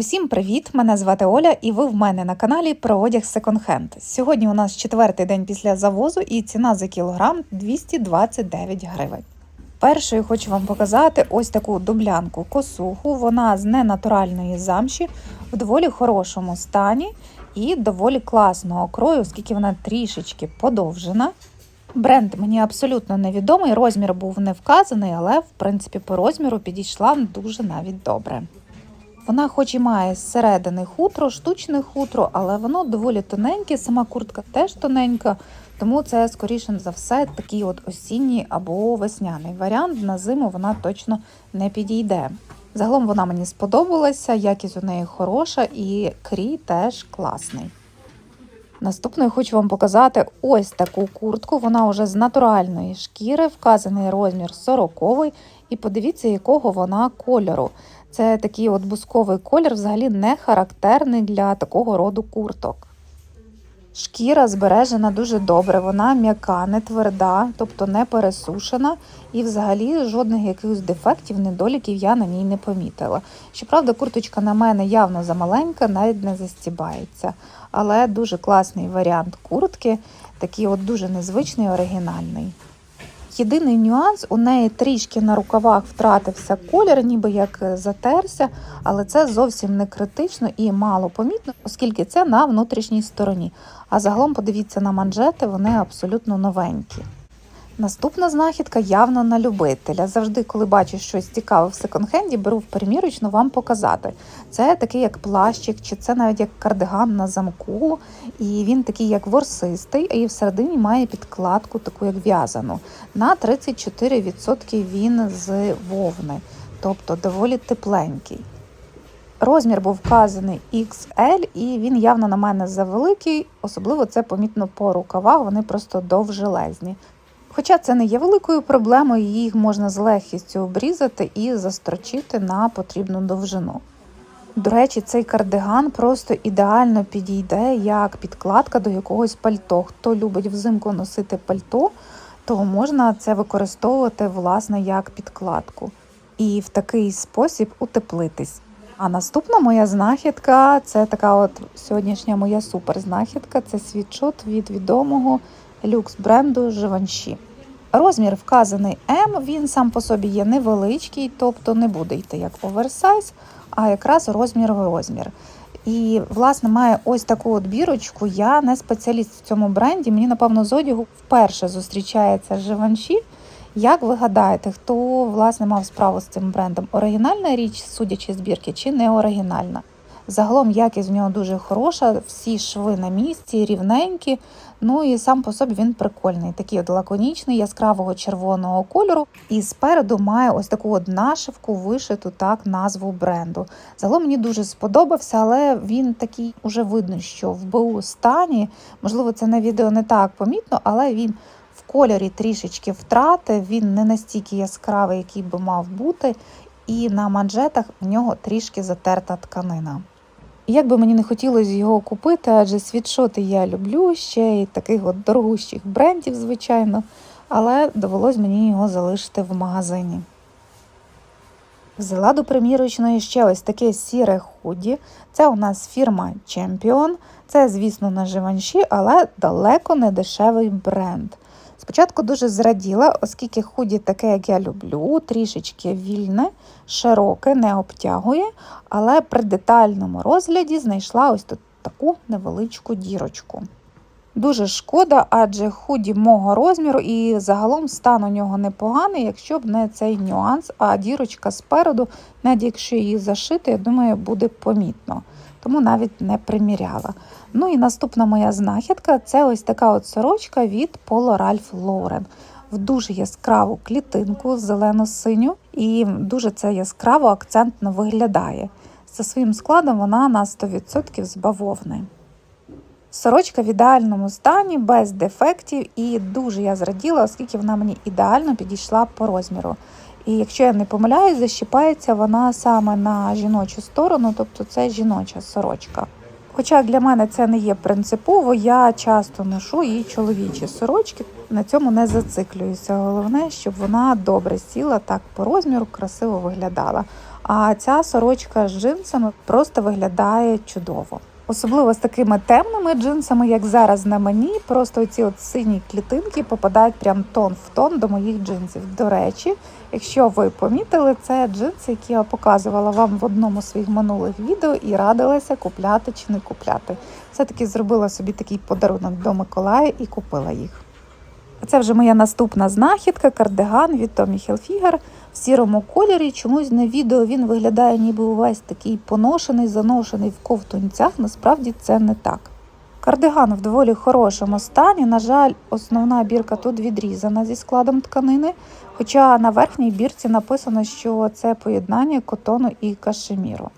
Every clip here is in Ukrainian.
Усім привіт! Мене звати Оля, і ви в мене на каналі про одяг секонд-хенд. Сьогодні у нас четвертий день після завозу, і ціна за кілограм 229 гривень. Першою хочу вам показати ось таку дублянку косуху. Вона з ненатуральної замші в доволі хорошому стані і доволі класного крою, оскільки вона трішечки подовжена. Бренд мені абсолютно невідомий, розмір був не вказаний, але в принципі по розміру підійшла дуже навіть добре. Вона, хоч і має зсередини хутро, штучне хутро, але воно доволі тоненьке, сама куртка теж тоненька, тому це, скоріше за все, такий от осінній або весняний варіант. На зиму вона точно не підійде. Загалом вона мені сподобалася, якість у неї хороша і крій теж класний. Наступною хочу вам показати ось таку куртку. Вона вже з натуральної шкіри, вказаний розмір 40 і подивіться, якого вона кольору. Це такий от бусковий колір, взагалі не характерний для такого роду курток. Шкіра збережена дуже добре, вона м'яка, не тверда, тобто не пересушена, і взагалі жодних якихось дефектів, недоліків я на ній не помітила. Щоправда, курточка на мене явно замаленька, навіть не застібається. Але дуже класний варіант куртки, такий от дуже незвичний, оригінальний. Єдиний нюанс, у неї трішки на рукавах втратився колір, ніби як затерся, але це зовсім не критично і мало помітно, оскільки це на внутрішній стороні. А загалом подивіться на манжети, вони абсолютно новенькі. Наступна знахідка явно на любителя. Завжди, коли бачу щось цікаве в секонд-хенді, беру в примірочну вам показати. Це такий як плащик, чи це навіть як кардиган на замку. І він такий як ворсистий, і всередині має підкладку, таку як в'язану. На 34% він з вовни, тобто доволі тепленький. Розмір був вказаний XL, і він явно на мене завеликий, особливо це помітно по рукавах, вони просто довжелезні. Хоча це не є великою проблемою, їх можна з легкістю обрізати і застрочити на потрібну довжину. До речі, цей кардиган просто ідеально підійде як підкладка до якогось пальто. Хто любить взимку носити пальто, то можна це використовувати власне як підкладку і в такий спосіб утеплитись. А наступна моя знахідка це така от сьогоднішня моя суперзнахідка це світшот від відомого люкс бренду Живанші. Розмір вказаний М, він сам по собі є невеличкий, тобто не буде йти як оверсайз, а якраз розмір в розмір. І, власне, має ось таку от бірочку. Я не спеціаліст в цьому бренді. Мені, напевно, з одягу вперше зустрічається Живанші. Як ви гадаєте, хто власне мав справу з цим брендом? Оригінальна річ, судячи збірки, чи не оригінальна? Загалом якість в нього дуже хороша, всі шви на місці, рівненькі. Ну і сам по собі він прикольний, такий от лаконічний, яскравого червоного кольору. І спереду має ось таку от нашивку, вишиту так назву бренду. Загалом мені дуже сподобався, але він такий уже видно, що в БУ стані. Можливо, це на відео не так помітно, але він в кольорі трішечки втрати. Він не настільки яскравий, який би мав бути. І на манжетах в нього трішки затерта тканина. Як би мені не хотілося його купити, адже світшоти я люблю ще й таких от дорогущих брендів, звичайно, але довелось мені його залишити в магазині. Взяла до примірочної ще ось таке сіре худі. Це у нас фірма Champion. Це, звісно, на живанші, але далеко не дешевий бренд. Спочатку дуже зраділа, оскільки худі таке, як я люблю, трішечки вільне, широке, не обтягує, але при детальному розгляді знайшла ось тут таку невеличку дірочку. Дуже шкода, адже худі мого розміру і загалом стан у нього непоганий, якщо б не цей нюанс, а дірочка спереду, навіть якщо її зашити, я думаю, буде помітно. Тому навіть не приміряла. Ну і наступна моя знахідка це ось така от сорочка від Polo Ralph Lauren. В дуже яскраву клітинку зелено-синю, і дуже це яскраво акцентно виглядає. За своїм складом вона на 100% з бавовни. Сорочка в ідеальному стані, без дефектів, і дуже я зраділа, оскільки вона мені ідеально підійшла по розміру. І якщо я не помиляюсь, защіпається вона саме на жіночу сторону, тобто це жіноча сорочка. Хоча для мене це не є принципово, я часто ношу і чоловічі сорочки, на цьому не зациклююся. Головне, щоб вона добре сіла, так по розміру, красиво виглядала. А ця сорочка з джинсами просто виглядає чудово. Особливо з такими темними джинсами, як зараз на мені, просто ці от сині клітинки попадають прям тон в тон до моїх джинсів. До речі, якщо ви помітили, це джинси, які я показувала вам в одному з своїх минулих відео і радилася купляти чи не купляти. Все-таки зробила собі такий подарунок до Миколая і купила їх. Це вже моя наступна знахідка, кардиган від Tommy Hilfiger в сірому кольорі. Чомусь на відео він виглядає ніби увесь такий поношений, заношений в ковтунцях. Насправді це не так. Кардиган в доволі хорошому стані. На жаль, основна бірка тут відрізана зі складом тканини. Хоча на верхній бірці написано, що це поєднання котону і кашеміру.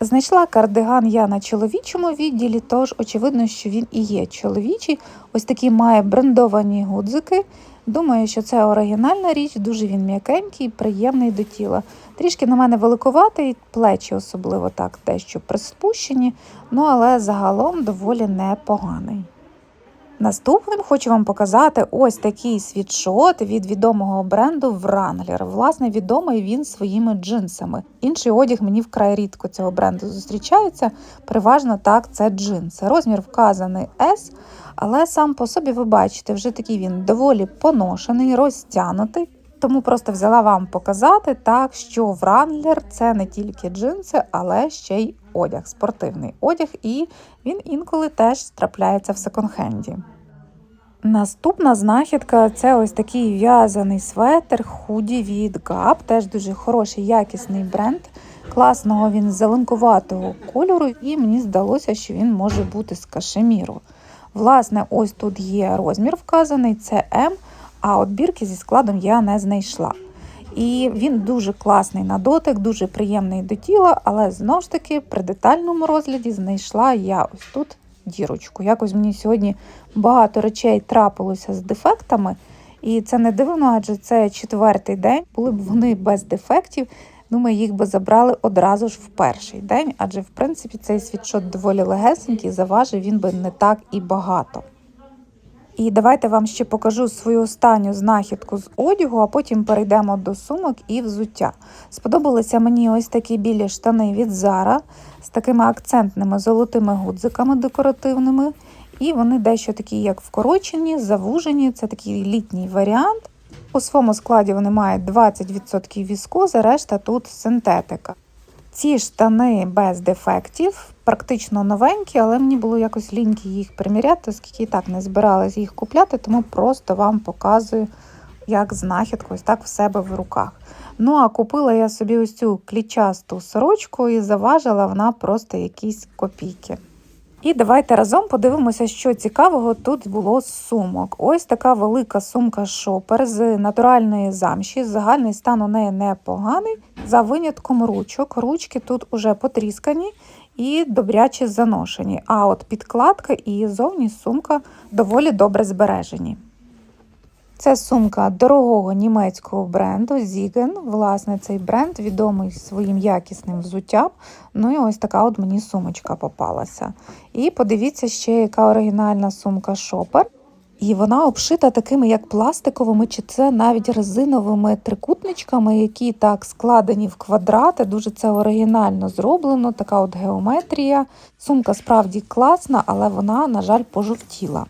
Знайшла кардиган я на чоловічому відділі, тож очевидно, що він і є чоловічий. Ось такі має брендовані гудзики. Думаю, що це оригінальна річ, дуже він м'якенький, приємний до тіла. Трішки на мене великуватий, плечі особливо так дещо приспущені, ну але загалом доволі непоганий. Наступним хочу вам показати ось такий світшот від відомого бренду Wrangler. Власне, відомий він своїми джинсами. Інший одяг мені вкрай рідко цього бренду зустрічається. Переважно так, це джинси. Розмір вказаний S, але сам по собі ви бачите, вже такий він доволі поношений, розтянутий. Тому просто взяла вам показати так, що Wrangler – це не тільки джинси, але ще й одяг, спортивний одяг, і він інколи теж трапляється в секонд-хенді. Наступна знахідка це ось такий в'язаний светр худі від Gap, теж дуже хороший, якісний бренд. Класного він зеленкуватого кольору, і мені здалося, що він може бути з кашеміру. Власне, ось тут є розмір вказаний, це М, а от бірки зі складом я не знайшла. І він дуже класний на дотик, дуже приємний до тіла, але знову ж таки при детальному розгляді знайшла я ось тут дірочку. Якось мені сьогодні багато речей трапилося з дефектами, і це не дивно, адже це четвертий день. Були б вони без дефектів. Думаю, їх би забрали одразу ж в перший день, адже в принципі цей світшот доволі легесенький, заважив він би не так і багато. І давайте вам ще покажу свою останню знахідку з одягу, а потім перейдемо до сумок і взуття. Сподобалися мені ось такі білі штани від Zara з такими акцентними золотими гудзиками декоративними. І вони дещо такі, як вкорочені, завужені. Це такий літній варіант. У своєму складі вони мають 20% віскози, решта тут синтетика. Ці штани без дефектів, практично новенькі, але мені було якось ліньки їх приміряти, оскільки і так не збиралась їх купляти, тому просто вам показую, як знахідку, ось так в себе в руках. Ну, а купила я собі ось цю клічасту сорочку і заважила вона просто якісь копійки. І давайте разом подивимося, що цікавого тут було з сумок. Ось така велика сумка шопер з натуральної замші. Загальний стан у неї непоганий. За винятком ручок. Ручки тут уже потріскані і добряче заношені. А от підкладка і зовні сумка доволі добре збережені. Це сумка дорогого німецького бренду Ziegen. Власне, цей бренд відомий своїм якісним взуттям. Ну і ось така от мені сумочка попалася. І подивіться ще, яка оригінальна сумка Шопер. І вона обшита такими, як пластиковими, чи це навіть резиновими трикутничками, які так складені в квадрати. Дуже це оригінально зроблено, така от геометрія. Сумка справді класна, але вона, на жаль, пожовтіла.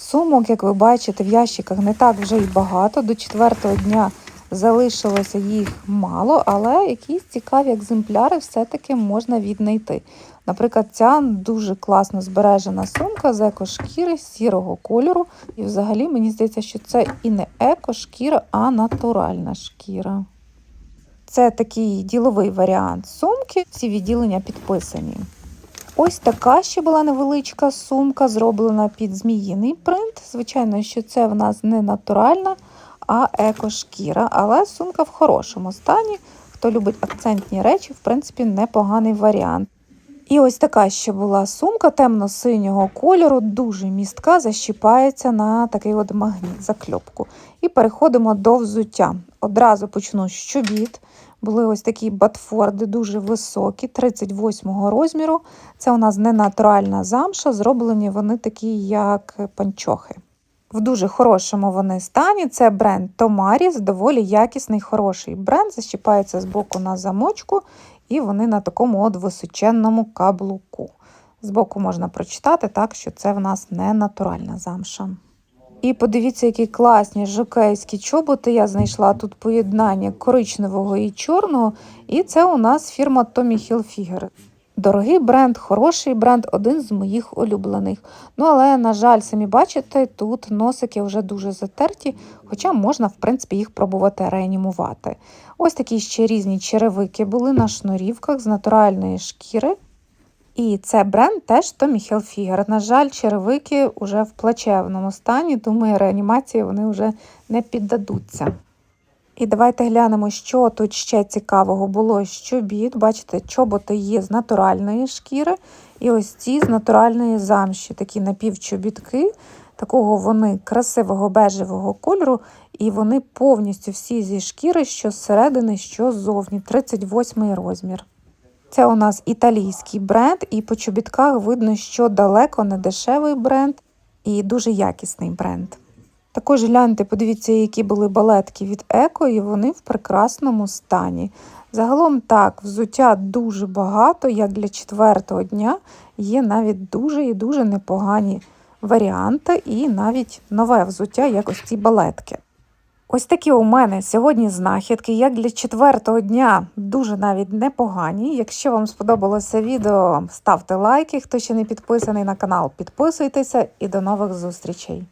Сумок, як ви бачите, в ящиках не так вже й багато. До четвертого дня залишилося їх мало, але якісь цікаві екземпляри все-таки можна віднайти. Наприклад, ця дуже класно збережена сумка з екошкіри сірого кольору. І взагалі мені здається, що це і не екошкіра, а натуральна шкіра. Це такий діловий варіант сумки, всі відділення підписані. Ось така ще була невеличка сумка, зроблена під зміїний принт. Звичайно, що це в нас не натуральна, а екошкіра, але сумка в хорошому стані. Хто любить акцентні речі, в принципі, непоганий варіант. І ось така ще була сумка темно-синього кольору, дуже містка, защіпається на такий от магніт закльопку. І переходимо до взуття. Одразу почну з чобіт. Були ось такі батфорди, дуже високі, 38 розміру. Це у нас не натуральна замша, зроблені вони такі, як панчохи. В дуже хорошому вони стані. Це бренд Томаріс, доволі якісний, хороший бренд. Защіпається з боку на замочку, і вони на такому от височенному каблуку. Збоку можна прочитати так, що це в нас не натуральна замша. І подивіться, які класні жокейські чоботи. Я знайшла тут поєднання коричневого і чорного. І це у нас фірма Tommy Hilfiger. Дорогий бренд, хороший бренд, один з моїх улюблених. Ну, але, на жаль, самі бачите, тут носики вже дуже затерті, хоча можна, в принципі, їх пробувати реанімувати. Ось такі ще різні черевики були на шнурівках з натуральної шкіри. І це бренд теж Tommy Hilfiger. На жаль, черевики вже в плачевному стані, думаю, реанімації вони вже не піддадуться. І давайте глянемо, що тут ще цікавого було з. Бачите, чоботи є з натуральної шкіри, і ось ці з натуральної замші, такі напівчобітки. Такого вони красивого бежевого кольору, і вони повністю всі зі шкіри, що зсередини, що ззовні. 38 розмір. Це у нас італійський бренд, і по чобітках видно, що далеко не дешевий бренд і дуже якісний бренд. Також гляньте, подивіться, які були балетки від Еко, і вони в прекрасному стані. Загалом так, взуття дуже багато, як для четвертого дня. Є навіть дуже і дуже непогані варіанти, і навіть нове взуття, як ось ці балетки. Ось такі у мене сьогодні знахідки, як для четвертого дня, дуже навіть непогані. Якщо вам сподобалося відео, ставте лайки. Хто ще не підписаний на канал, підписуйтеся і до нових зустрічей.